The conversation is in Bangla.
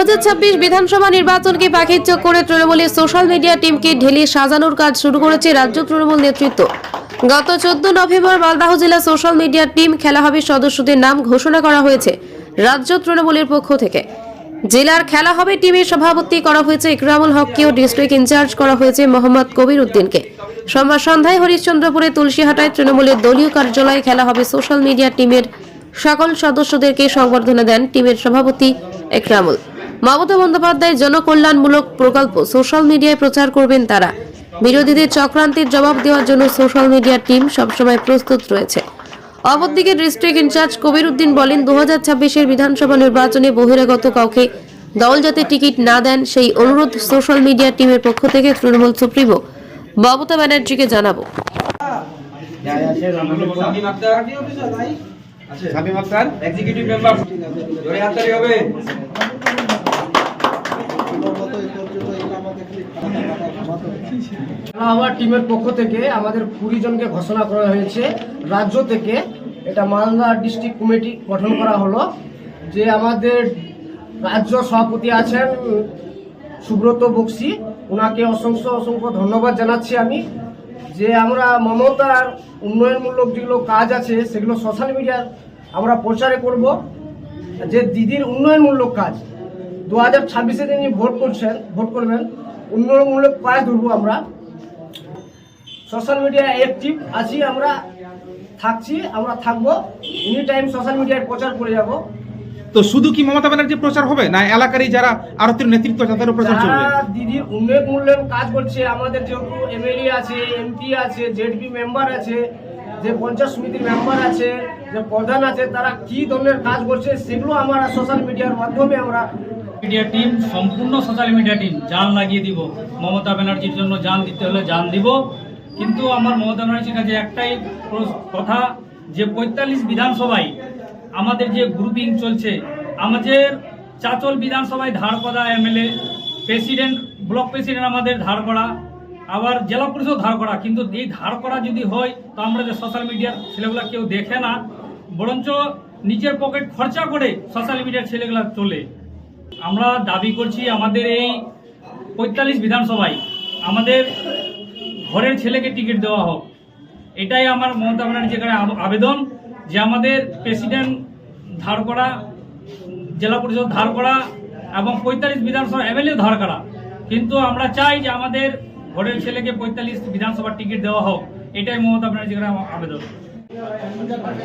বিধানসভা নির্বাচনকে পাখির চোখ করে তৃণমূলের সোশ্যাল মিডিয়া টিমকে ঢেলে সাজানোর কাজ শুরু করেছে রাজ্য তৃণমূল নেতৃত্ব। গত চোদ্দ নভেম্বর মালদাহ জেলা সোশ্যাল মিডিয়া টিম খেলা হবে সদস্যদের নাম ঘোষণা করা হয়েছে রাজ্য তৃণমূলের পক্ষ থেকে। জেলার খেলা হবে টিমের সভাপতি করা হয়েছে ইকরামুল হককেও ডিস্ট্রিক্ট ইনচার্জ করা হয়েছে মোহাম্মদ কবির উদ্দিনকে সোমবার সন্ধ্যায় হরিশ্চন্দ্রপুরে তুলসীহাটায় তৃণমূলের দলীয় কার্যালয়ে খেলা হবে সোশ্যাল মিডিয়া টিমের সকল সদস্যদেরকে সংবর্ধনা দেন টিমের সভাপতি একরামুল মমতা বন্দ্যোপাধ্যায় জনকল্যাণমূলক প্রকল্প সোশ্যাল মিডিয়ায় প্রচার করবেন তারা। বিরোধীদের চক্রান্তের জবাব দেওয়ার জন্য সোশ্যাল মিডিয়া টিম সবসময় প্রস্তুত রয়েছে। অপরদিকে ডিস্ট্রিক্ট ইনচার্জ কবির উদ্দিন বলেন দু হাজার বিধানসভা নির্বাচনে বহিরাগত কাউকে দল যাতে টিকিট না দেন, সেই অনুরোধ সোশ্যাল মিডিয়া টিমের পক্ষ থেকে তৃণমূল সুপ্রিমো মমতা ব্যানার্জিকে জানাব। এক্সিকিউটিভ মেম্বার জোরে হবে। আমার টিমের পক্ষ থেকে আমাদের কুড়ি জনকে ঘোষণা করা হয়েছে। রাজ্য থেকে এটা মালদা ডিস্ট্রিক্ট কমিটি গঠন করা হলো যে আমাদের রাজ্য সভাপতি আছেন সুব্রত বক্সি। ওনাকে অসংখ্য অসংখ্য ধন্যবাদ জানাচ্ছি আমি যে আমরা মমতার উন্নয়নমূলক যেগুলো কাজ আছে সেগুলো সোশ্যাল মিডিয়ার আমরা প্রচারে করব। যে দিদির উন্নয়নমূলক কাজ। দু হাজার ছাব্বিশে যিনি ভোট করছেন, ভোট করবেন। উন্নয়নমূলক কাজ ধরবো আমরা। সোশ্যাল মিডিয়া অ্যাক্টিভ আছি আমরা থাকছি আমরা থাকব। এনি টাইম সোশ্যাল মিডিয়ায় প্রচার করে যাব। তো শুধু কি মমতা ব্যানার্জি প্রচার হবে না এলাকারই যারা আরতের নেতৃত্ব তাদেরও প্রচার চলবে? যারা দিদির উন্নয়ন মূল্যায়ন কাজ করছে আমাদের যেহেতু এমএলএ আছে এমপি আছে জেডপি মেম্বার আছে যে পঞ্চায়েত সমিতির মেম্বার আছে যে প্রধান আছে তারা কি ধরনের কাজ করছে সেগুলো আমরা সোশ্যাল মিডিয়ার মাধ্যমে আমরা মিডিয়া টিম সম্পূর্ণ সোশ্যাল মিডিয়া টিম জান লাগিয়ে দিব। মমতা ব্যানার্জির জন্য জান দিতে হলে জান দিব। কিন্তু আমার মমতা ব্যানার্জির কাছে একটাই কথা, যে পঁয়তাল্লিশ বিধানসভায় আমাদের যে গ্রুপিং চলছে, আমাদের চাচল বিধানসভায় ধার করা এমএলএ প্রেসিডেন্ট ব্লক প্রেসিডেন্ট আমাদের ধার করা আবার জেলা পরিষদ ধার করা কিন্তু এই ধার করা যদি হয়, তো আমরা যে সোশ্যাল মিডিয়ার ছেলেগুলা কেউ দেখে না, বরঞ্চ নিজের পকেট খরচা করে সোশ্যাল মিডিয়ার ছেলেগুলা চলে আমরা দাবি করছি আমাদের এই পঁয়তাল্লিশ বিধানসভায় আমাদের ঘরের ছেলেকে টিকিট দেওয়া হোক। এটাই আমার মমতা ব্যানার্জির আবেদন যে আমাদের প্রেসিডেন্ট ধার করা, জেলা পরিষদ ধার করা এবং পঁয়তাল্লিশ বিধানসভা এমএলএ ধার করা। কিন্তু আমরা চাই যে আমাদের ঘরের ছেলেকে পঁয়তাল্লিশ বিধানসভার টিকিট দেওয়া হোক। এটাই মমতা ব্যানার্জির কাছে